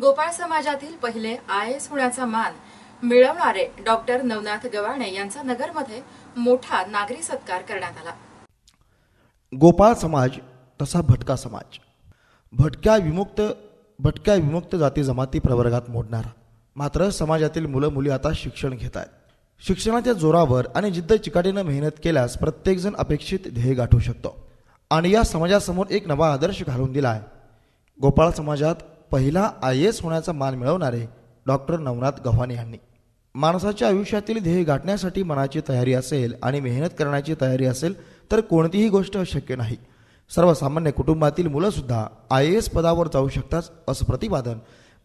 गोपाळ समाजातील पहिले I S होण्याचा मान मिळवणारे डॉक्टर नवनाथ गवाणे यांचा नगरमध्ये मोठा नागरी सत्कार करण्यात आला. गोपाळ समाज तसा भटका समाज. भटक्या विमुक्त भटक्या विमुक्त जाती जमाती प्रवर्गात मोडणारा. मात्र समाजातील मुलं मुली आता शिक्षण घेत आहेत शिक्षणाच्या जोरावर आणि जिद्द चिकाटीनं मेहनत केल्यास प्रत्येकजण अपेक्षित ध्येय गाठू शकतो. आणि या समाजासमोर एक नवा आदर्श घालून दिला आहे गोपाळ समाजात पहिला आय एस होण्याचा मान मिळवणारे डॉक्टर नवनाथ गव्हाणे यांनी. माणसाच्या आयुष्यातील ध्येय गाठण्यासाठी मनाची तयारी असेल आणि मेहनत करण्याची तयारी असेल तर कोणतीही गोष्ट शक्य नाही. सर्वसामान्य कुटुंबातील मुलंसुद्धा आय ए एस पदावर जाऊ शकतात असं प्रतिपादन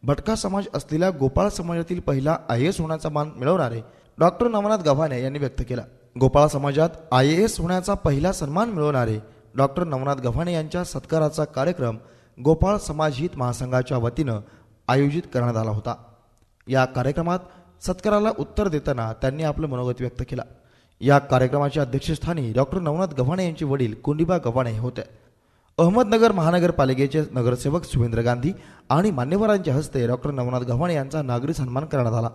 भटका समाज असलेल्या गोपाळ समाजातील पहिला आय एस होण्याचा मान मिळवणारे डॉक्टर नवनाथ गव्हाणे यांनी व्यक्त केला. गोपाळ समाजात आय ए एस होण्याचा पहिला सन्मान मिळवणारे डॉक्टर नवनाथ गव्हाणे यांच्या सत्काराचा कार्यक्रम गोपाळ समाजहित महासंघाच्या वतीनं आयोजित करण्यात आला होता. या कार्यक्रमात सत्काराला उत्तर देताना त्यांनी आपलं मनोगत व्यक्त केलं. या कार्यक्रमाच्या अध्यक्षस्थानी डॉक्टर नवनाथ गव्हाणे यांचे वडील कुंडिबा गव्हाणे होते. अहमदनगर महानगरपालिकेचे नगरसेवक सुरेंद्र गांधी आणि मान्यवरांच्या हस्ते डॉक्टर नवनाथ गव्हाणे यांचा नागरी सन्मान करण्यात आला.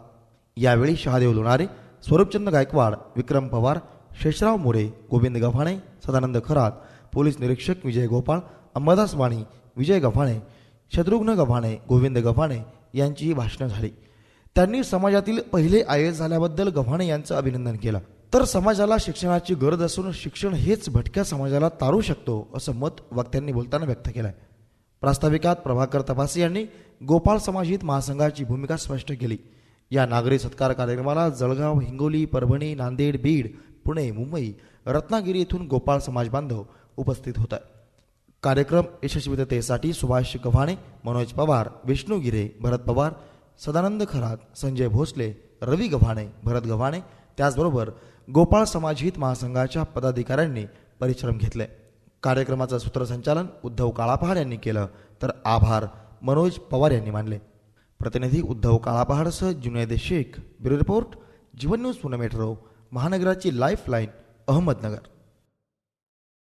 यावेळी शहादेव लोणारे स्वरूपचंद गायकवाड विक्रम पवार शेषराव मोरे गोविंद गव्हाणे सदानंद खरात पोलीस निरीक्षक विजय गोपाळ अंबादास वाणी विजय गव्हाणे शत्रुघ्न गव्हाणे गोविंद गव्हाणे यांचीही भाषणं झाली. त्यांनी समाजातील पहिले आय एस झाल्याबद्दल गव्हाणे यांचं अभिनंदन केलं. तर समाजाला शिक्षणाची गरज असून शिक्षण हेच भटक्या समाजाला तारू शकतो असं मत वक्त्यांनी बोलताना व्यक्त केलं प्रास्ताविकात प्रभाकर तपासे यांनी गोपाळ समाजित महासंघाची भूमिका स्पष्ट केली. या नागरी सत्कार कार्यक्रमाला जळगाव हिंगोली परभणी नांदेड बीड पुणे मुंबई रत्नागिरी येथून गोपाळ समाज बांधव उपस्थित होता कार्यक्रम यशस्वीततेसाठी सुभाष गव्हाणे मनोज पवार विष्णू गिरे भरत पवार सदानंद खरात संजय भोसले रवी गव्हाणे भरत गव्हाणे त्याचबरोबर गोपाळ समाज हित महासंघाच्या पदाधिकाऱ्यांनी परिश्रम घेतले. कार्यक्रमाचं सूत्रसंचालन उद्धव काळापहाड यांनी केलं तर आभार मनोज पवार यांनी मानले. प्रतिनिधी Uddhav काळापहाडसह Juned Shaikh bureau report Jeevan news Pune metro महानगराची life line Ahmednagar.